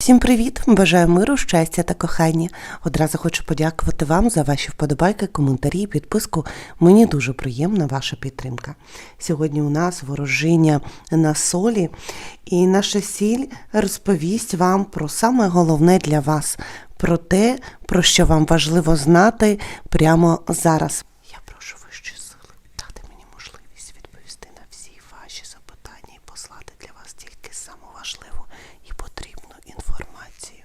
Всім привіт! Бажаю миру, щастя та кохання. Одразу хочу подякувати вам за ваші вподобайки, коментарі, підписку. Мені дуже приємна ваша підтримка. Сьогодні у нас ворожіння на солі, і наша сіль розповість вам про саме головне для вас, про те, про що вам важливо знати прямо зараз. Я прошу вищі сили дати мені можливість відповісти на всі ваші запитання і послати для вас тільки саму важливу і потрібну інформацію.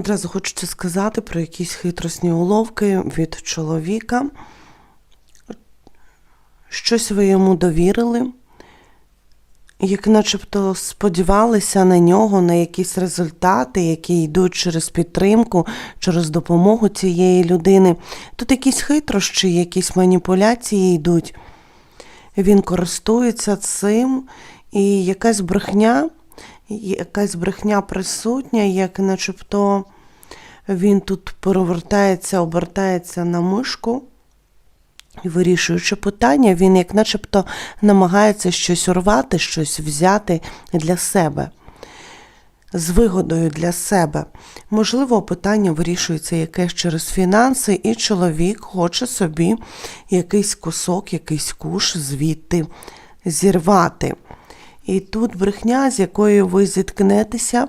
Одразу хочеться сказати про якісь хитросні уловки від чоловіка. Щось ви йому довірили, як начебто сподівалися на нього, на якісь результати, які йдуть через підтримку, через допомогу цієї людини. Тут якісь хитрощі, якісь маніпуляції йдуть. Він користується цим, і якась брехня, якась брехня присутня, як начебто він тут перевертається, обертається на мишку. І вирішуючи питання, він як начебто намагається щось урвати, щось взяти для себе, з вигодою для себе. Можливо, питання вирішується якесь через фінанси, і чоловік хоче собі якийсь кусок, якийсь куш звідти зірвати. І тут брехня, з якою ви зіткнетеся,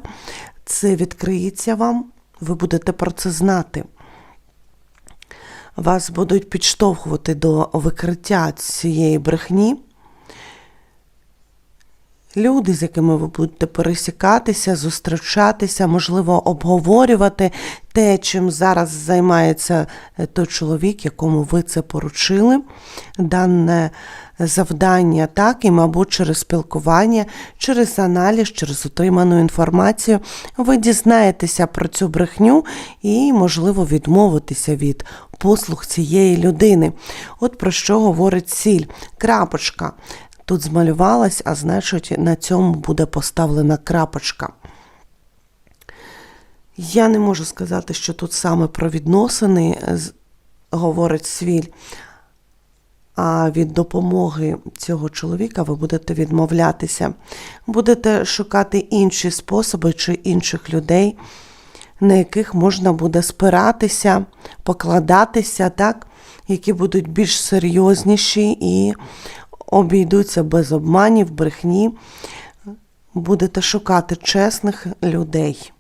це відкриється вам, ви будете про це знати вас будуть підштовхувати до викриття цієї брехні. Люди, з якими ви будете пересікатися, зустрічатися, можливо, обговорювати те, чим зараз займається е, той чоловік, якому ви це поручили, дане завдання, так, і, мабуть, через спілкування, через аналіз, через отриману інформацію, ви дізнаєтеся про цю брехню і, можливо, відмовитися від послуг цієї людини. От про що говорить сіль. Крапочка. Тут змалювалась, а значить, на цьому буде поставлена крапочка. Я не можу сказати, що тут саме про відносини говорить свіль, а від допомоги цього чоловіка ви будете відмовлятися. Будете шукати інші способи чи інших людей, на яких можна буде спиратися, покладатися, так, які будуть більш серйозніші і обійдуться без обманів, брехні. Будете шукати чесних людей.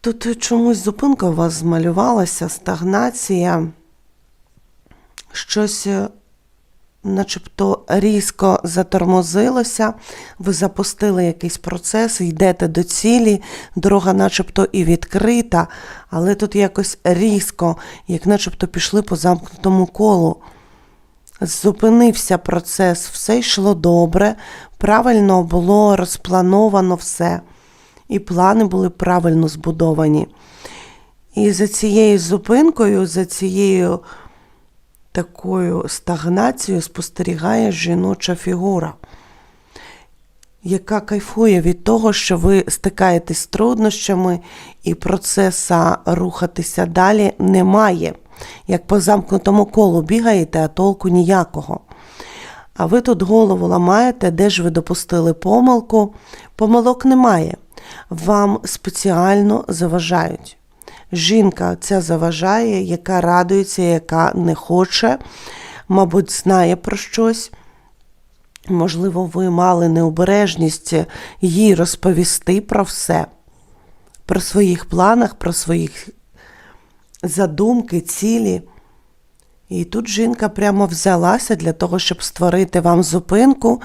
Тут чомусь зупинка у вас змалювалася, стагнація, щось е, начебто різко затормозилося, ви запустили якийсь процес, йдете до цілі, дорога начебто і відкрита, але тут якось різко, як начебто пішли по замкнутому колу. Зупинився процес, все йшло добре, правильно було розплановано все, і плани були правильно збудовані. І за цією зупинкою, за цією такою стагнацією спостерігає жіноча фігура, яка кайфує від того, що ви стикаєтесь з труднощами, і процеса рухатися далі немає. Як по замкнутому колу бігаєте, а толку ніякого. А ви тут голову ламаєте, де ж ви допустили помилку. Помилок немає. Вам спеціально заважають. Жінка ця заважає, яка радується, яка не хоче, мабуть, знає про щось. Можливо, ви мали необережність їй розповісти про все, про своїх планах, про своїх задумки, цілі. І тут жінка прямо взялася для того, щоб створити вам зупинку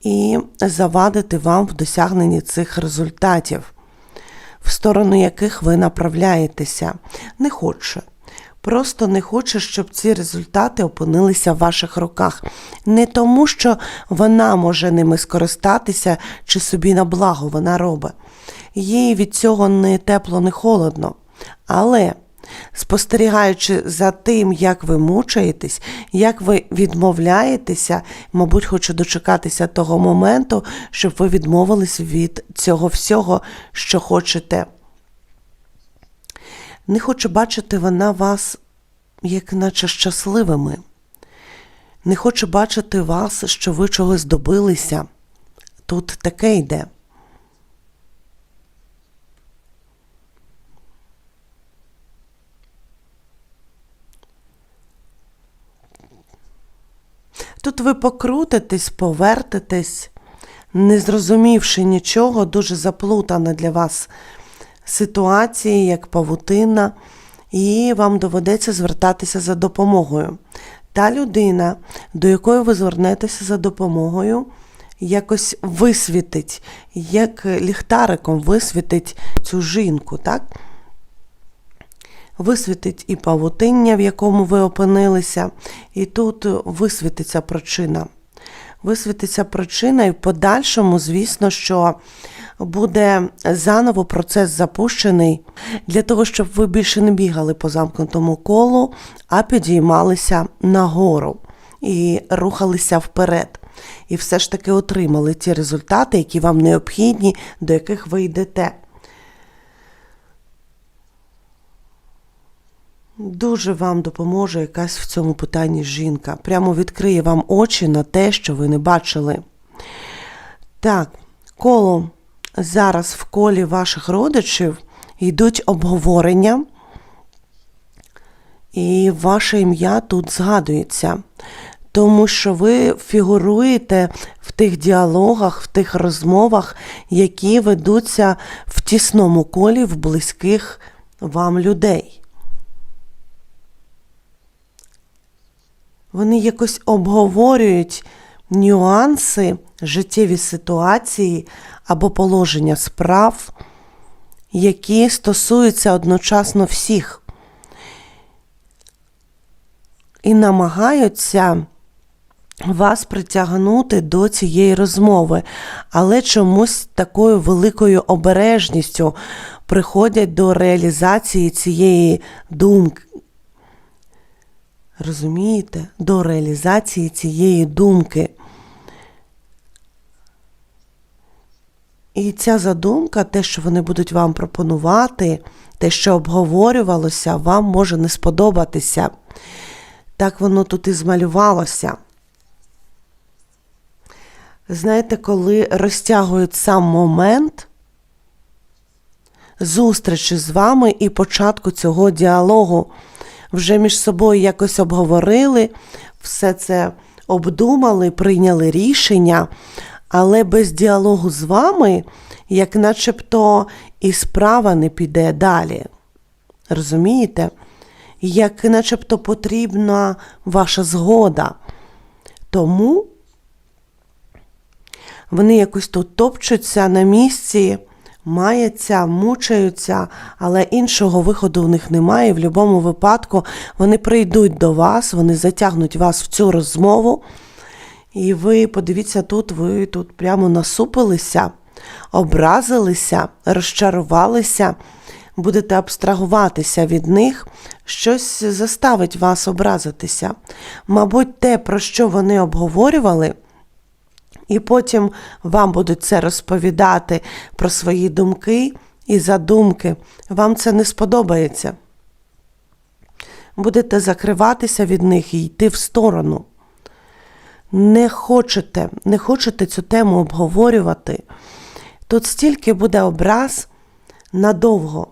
і завадити вам в досягненні цих результатів, в сторону яких ви направляєтеся. Не хоче. Просто не хоче, щоб ці результати опинилися в ваших руках. Не тому, що вона може ними скористатися чи собі на благо вона робить. Їй від цього не тепло, не холодно. Але спостерігаючи за тим, як ви мучаєтесь, як ви відмовляєтеся, мабуть, хочу дочекатися того моменту, щоб ви відмовились від цього всього, що хочете. Не хоче бачити вона вас, як наче щасливими. Не хоче бачити вас, що ви чогось добилися. Тут таке йде. Тут ви покрутитесь, повертитесь, не зрозумівши нічого, дуже заплутана для вас ситуація, як павутина, і вам доведеться звертатися за допомогою. Та людина, до якої ви звернетеся за допомогою, якось висвітить, як ліхтариком висвітить цю жінку, так? Висвітить і павутиння, в якому ви опинилися, і тут висвітиться причина. Висвітиться причина, і в подальшому, звісно, що буде заново процес запущений для того, щоб ви більше не бігали по замкнутому колу, а підіймалися нагору і рухалися вперед. І все ж таки отримали ті результати, які вам необхідні, до яких ви йдете. Дуже вам допоможе якась в цьому питанні жінка. Прямо відкриє вам очі на те, що ви не бачили. Так, коло зараз в колі ваших родичів йдуть обговорення, і ваше ім'я тут згадується. Тому що ви фігуруєте в тих діалогах, в тих розмовах, які ведуться в тісному колі в близьких вам людей. Вони якось обговорюють нюанси, життєві ситуації або положення справ, які стосуються одночасно всіх. І намагаються вас притягнути до цієї розмови, але чомусь такою великою обережністю приходять до реалізації цієї думки. Розумієте, до реалізації цієї думки. І ця задумка, те, що вони будуть вам пропонувати, те, що обговорювалося, вам може не сподобатися. Так воно тут і змалювалося. Знаєте, коли розтягують сам момент зустрічі з вами і початку цього діалогу, вже між собою якось обговорили, все це обдумали, прийняли рішення, але без діалогу з вами, як начебто і справа не піде далі. Розумієте? Як начебто потрібна ваша згода. Тому вони якось тут топчуться на місці, маяться, мучаються, але іншого виходу в них немає. В будь-якому випадку вони прийдуть до вас, вони затягнуть вас в цю розмову. І ви подивіться, тут ви тут прямо насупилися, образилися, розчарувалися, будете абстрагуватися від них, щось заставить вас образитися. Мабуть, те, про що вони обговорювали, і потім вам будуть це розповідати про свої думки і задумки. Вам це не сподобається. Будете закриватися від них і йти в сторону. Не хочете, не хочете цю тему обговорювати. Тут стільки буде образ надовго.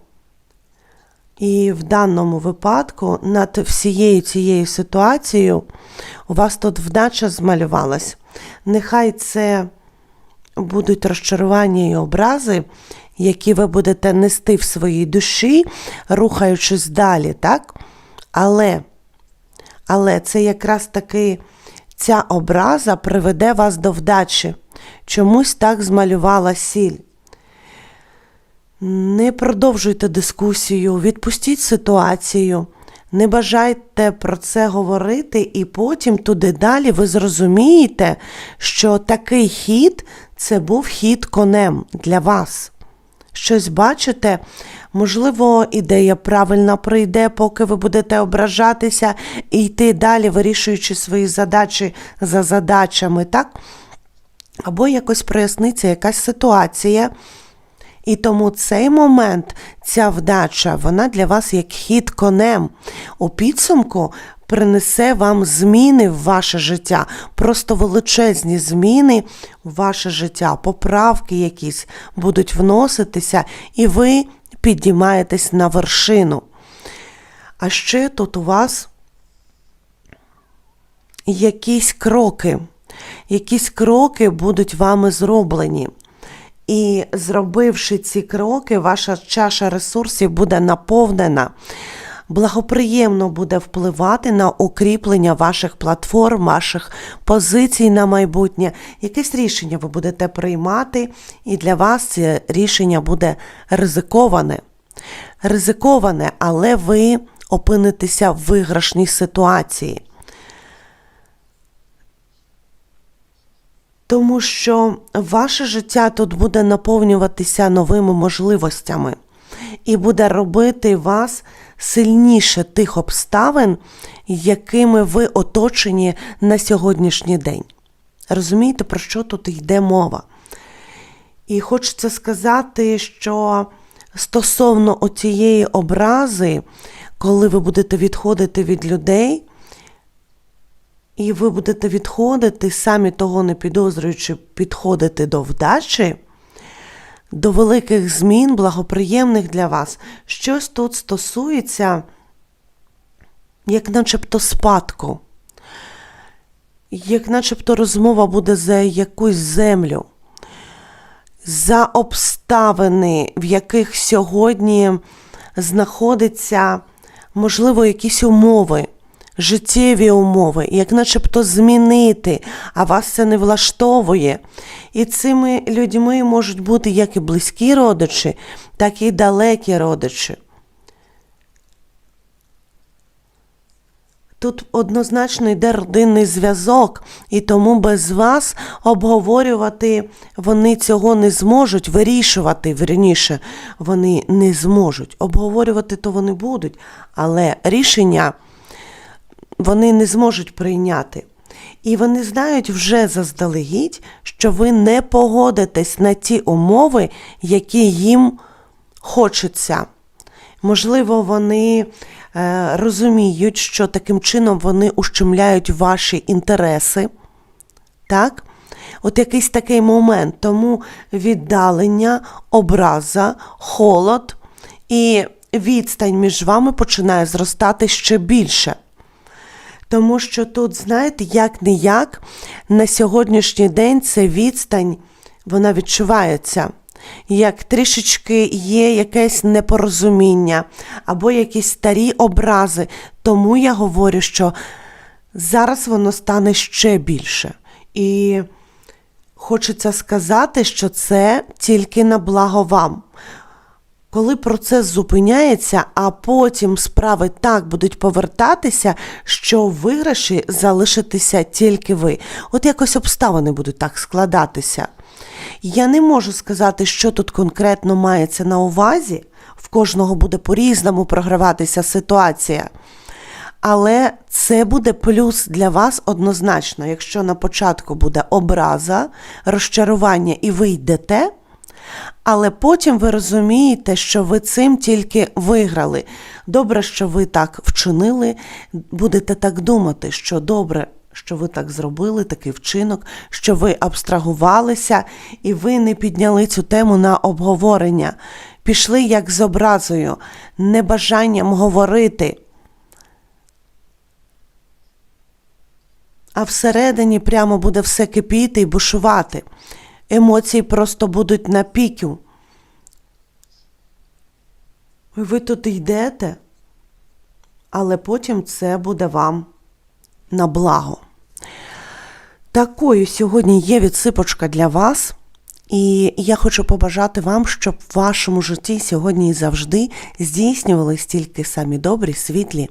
І в даному випадку над всією цією ситуацією у вас тут вдача змалювалась. Нехай це будуть розчарування і образи, які ви будете нести в своїй душі, рухаючись далі, так? Але, але це якраз таки ця образа приведе вас до вдачі. Чомусь так змалювала сіль. Не продовжуйте дискусію, відпустіть ситуацію, не бажайте про це говорити, і потім туди далі ви зрозумієте, що такий хід це був хід конем для вас. Щось бачите, можливо, ідея правильна прийде, поки ви будете ображатися і йти далі, вирішуючи свої задачі за задачами, так? Або якось проясниться якась ситуація. І тому цей момент, ця вдача, вона для вас як хід конем. У підсумку принесе вам зміни в ваше життя, просто величезні зміни в ваше життя, поправки якісь будуть вноситися, і ви підіймаєтесь на вершину. А ще тут у вас якісь кроки. Якісь кроки будуть вами зроблені. І зробивши ці кроки, ваша чаша ресурсів буде наповнена. Благоприємно буде впливати на укріплення ваших платформ, ваших позицій на майбутнє. Якесь рішення ви будете приймати, і для вас це рішення буде ризиковане. Ризиковане, але ви опинитеся в виграшній ситуації. Тому що ваше життя тут буде наповнюватися новими можливостями і буде робити вас сильніше тих обставин, якими ви оточені на сьогоднішній день. Розумієте, про що тут йде мова? І хочеться сказати, що стосовно оцієї образи, коли ви будете відходити від людей, і ви будете відходити, самі того не підозрюючи, підходити до вдачі, до великих змін, благоприємних для вас. Щось тут стосується, як начебто спадку, як начебто розмова буде за якусь землю, за обставини, в яких сьогодні знаходиться, можливо, якісь умови життєві умови, як начебто змінити, а вас це не влаштовує. І цими людьми можуть бути як і близькі родичі, так і далекі родичі. Тут однозначно йде родинний зв'язок, і тому без вас обговорювати вони цього не зможуть, вирішувати верніше вони не зможуть. Обговорювати то вони будуть, але рішення вони не зможуть прийняти. І вони знають вже заздалегідь, що ви не погодитесь на ті умови, які їм хочеться. Можливо, вони е, розуміють, що таким чином вони ущемляють ваші інтереси. Так? От якийсь такий момент. Тому віддалення, образа, холод і відстань між вами починає зростати ще більше. Тому що тут, знаєте, як не як, на сьогоднішній день це відстань, вона відчувається. Як трішечки є якесь непорозуміння або якісь старі образи. Тому я говорю, що зараз воно стане ще більше. І хочеться сказати, що це тільки на благо вам. Коли процес зупиняється, а потім справи так будуть повертатися, що виграші залишитеся тільки ви. От якось обставини будуть так складатися. Я не можу сказати, що тут конкретно мається на увазі, в кожного буде по-різному програватися ситуація. Але це буде плюс для вас однозначно, якщо на початку буде образа, розчарування і ви йдете. Але потім ви розумієте, що ви цим тільки виграли. Добре, що ви так вчинили, будете так думати, що добре, що ви так зробили, такий вчинок, що ви абстрагувалися і ви не підняли цю тему на обговорення. Пішли як з образою, небажанням говорити. А всередині прямо буде все кипіти і бушувати емоції просто будуть на пікю. Ви тут йдете, але потім це буде вам на благо. Такою сьогодні є відсипочка для вас. І я хочу побажати вам, щоб в вашому житті сьогодні і завжди здійснювались тільки самі добрі, світлі